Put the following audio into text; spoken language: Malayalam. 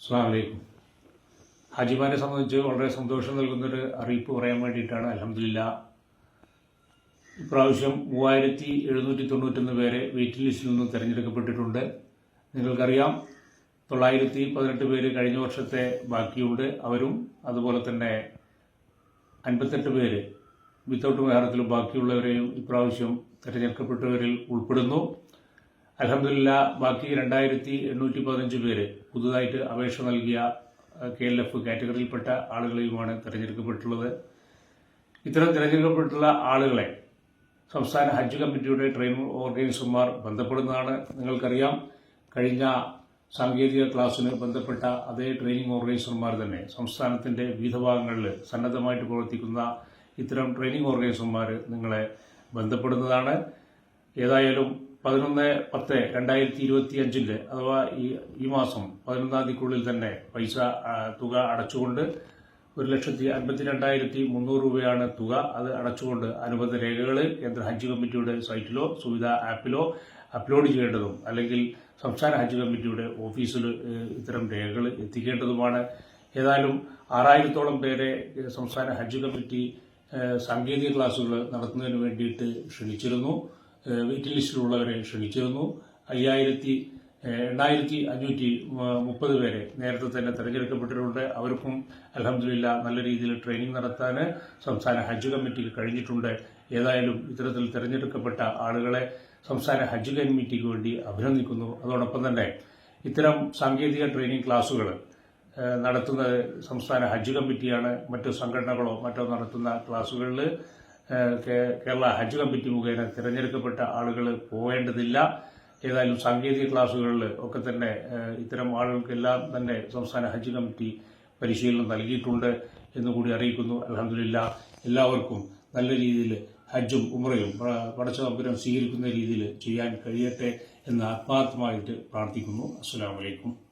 അസ്സാം വലൈക്കും ഹാജിമാരെ സംബന്ധിച്ച് വളരെ സന്തോഷം നൽകുന്നൊരു അറിയിപ്പ് പറയാൻ വേണ്ടിയിട്ടാണ് അലഹമില്ല ഇപ്രാവശ്യം മൂവായിരത്തി എഴുന്നൂറ്റി തൊണ്ണൂറ്റൊന്ന് പേരെ വെയിറ്റ് ലിസ്റ്റിൽ നിന്ന് തിരഞ്ഞെടുക്കപ്പെട്ടിട്ടുണ്ട്. നിങ്ങൾക്കറിയാം തൊള്ളായിരത്തി പതിനെട്ട് പേര് കഴിഞ്ഞ വർഷത്തെ ബാക്കിയുണ്ട്. അവരും അതുപോലെ തന്നെ അൻപത്തെട്ട് പേര് വിത്തൗട്ട് വിഹാരത്തിലും ബാക്കിയുള്ളവരെയും ഇപ്രാവശ്യം തിരഞ്ഞെടുക്കപ്പെട്ടവരിൽ ഉൾപ്പെടുന്നു. അലഹമില്ല ബാക്കി രണ്ടായിരത്തി എണ്ണൂറ്റി പതിനഞ്ച് പേര് പുതുതായിട്ട് അപേക്ഷ നൽകിയ കെ എൽ എഫ് കാറ്റഗറിയിൽപ്പെട്ട ആളുകളെയുമാണ് തിരഞ്ഞെടുക്കപ്പെട്ടുള്ളത്. ഇത്തരം തിരഞ്ഞെടുക്കപ്പെട്ടുള്ള ആളുകളെ സംസ്ഥാന ഹജ്ജ് കമ്മിറ്റിയുടെ ട്രെയിനിങ് ഓർഗനൈസർമാർ ബന്ധപ്പെടുന്നതാണ് നിങ്ങൾക്കറിയാം. കഴിഞ്ഞ സാങ്കേതിക ക്ലാസ്സിന് ബന്ധപ്പെട്ട അതേ ട്രെയിനിങ് ഓർഗനൈസർമാർ തന്നെ സംസ്ഥാനത്തിന്റെ വിവിധ ഭാഗങ്ങളിൽ സന്നദ്ധമായിട്ട് പ്രവർത്തിക്കുന്ന ഇത്തരം ട്രെയിനിങ് ഓർഗനൈസർമാർ നിങ്ങളെ ബന്ധപ്പെടുന്നതാണ്. ഏതായാലും പതിനൊന്ന് പത്ത് രണ്ടായിരത്തി ഇരുപത്തി അഞ്ചിൽ അഥവാ ഈ ഈ മാസം പതിനൊന്നാം തീയതിക്കുള്ളിൽ തന്നെ പൈസ തുക അടച്ചുകൊണ്ട് ഒരു ലക്ഷത്തി അൻപത്തി രണ്ടായിരത്തി മുന്നൂറ് രൂപയാണ് തുക. അത് അടച്ചുകൊണ്ട് അനുബന്ധ രേഖകൾ കേന്ദ്ര ഹജ്ജ് കമ്മിറ്റിയുടെ സൈറ്റിലോ സുവിധ ആപ്പിലോ അപ്ലോഡ് ചെയ്യേണ്ടതും അല്ലെങ്കിൽ സംസ്ഥാന ഹജ്ജ് കമ്മിറ്റിയുടെ ഓഫീസിൽ ഇത്തരം രേഖകൾ എത്തിക്കേണ്ടതുമാണ്. ഏതായാലും ആറായിരത്തോളം പേരെ സംസ്ഥാന ഹജ്ജ് കമ്മിറ്റി സാങ്കേതിക ക്ലാസുകൾ നടത്തുന്നതിന് വേണ്ടിയിട്ട് ക്ഷണിച്ചിരുന്നു. ഏഹ്, വെയിറ്റിംഗ് ലിസ്റ്റിലുള്ളവരെ ക്ഷണിച്ചിരുന്നു അയ്യായിരത്തി എണ്ണായിരത്തി അഞ്ഞൂറ്റി മുപ്പത് പേരെ നേരത്തെ തന്നെ തെരഞ്ഞെടുക്കപ്പെട്ടിട്ടുണ്ട്. അവർക്കും അലഹമില്ല നല്ല രീതിയിൽ ട്രെയിനിങ് നടത്താൻ സംസ്ഥാന ഹജ്ജ് കമ്മിറ്റിക്ക് കഴിഞ്ഞിട്ടുണ്ട്. ഏതായാലും ഇത്തരത്തിൽ തിരഞ്ഞെടുക്കപ്പെട്ട ആളുകളെ സംസ്ഥാന ഹജ്ജ് കമ്മിറ്റിക്ക് വേണ്ടി അഭിനന്ദിക്കുന്നു. അതോടൊപ്പം തന്നെ ഇത്തരം സാങ്കേതിക ട്രെയിനിങ് ക്ലാസുകൾ നടത്തുന്നത് സംസ്ഥാന ഹജ്ജ് കമ്മിറ്റിയാണ് മറ്റു സംഘടനകളോ മറ്റോ നടത്തുന്ന ക്ലാസുകളിൽ കേരള ഹജ്ജ് കമ്മിറ്റി മുഖേന തിരഞ്ഞെടുക്കപ്പെട്ട ആളുകൾ പോവേണ്ടതില്ല. ഏതായാലും സാങ്കേതിക ക്ലാസ്സുകളിൽ ഒക്കെ തന്നെ ഇത്തരം ആളുകൾക്കെല്ലാം തന്നെ സംസ്ഥാന ഹജ്ജ് കമ്മിറ്റി പരിശീലനം നൽകിയിട്ടുണ്ട് എന്നുകൂടി അറിയിക്കുന്നു. അലഹമില്ല എല്ലാവർക്കും നല്ല രീതിയിൽ ഹജ്ജും ഉമ്രയും പ- പടച്ച സ്വീകരിക്കുന്ന രീതിയിൽ ചെയ്യാൻ കഴിയട്ടെ എന്ന് ആത്മാർത്ഥമായിട്ട് പ്രാർത്ഥിക്കുന്നു. അസ്സാം അലൈക്കും.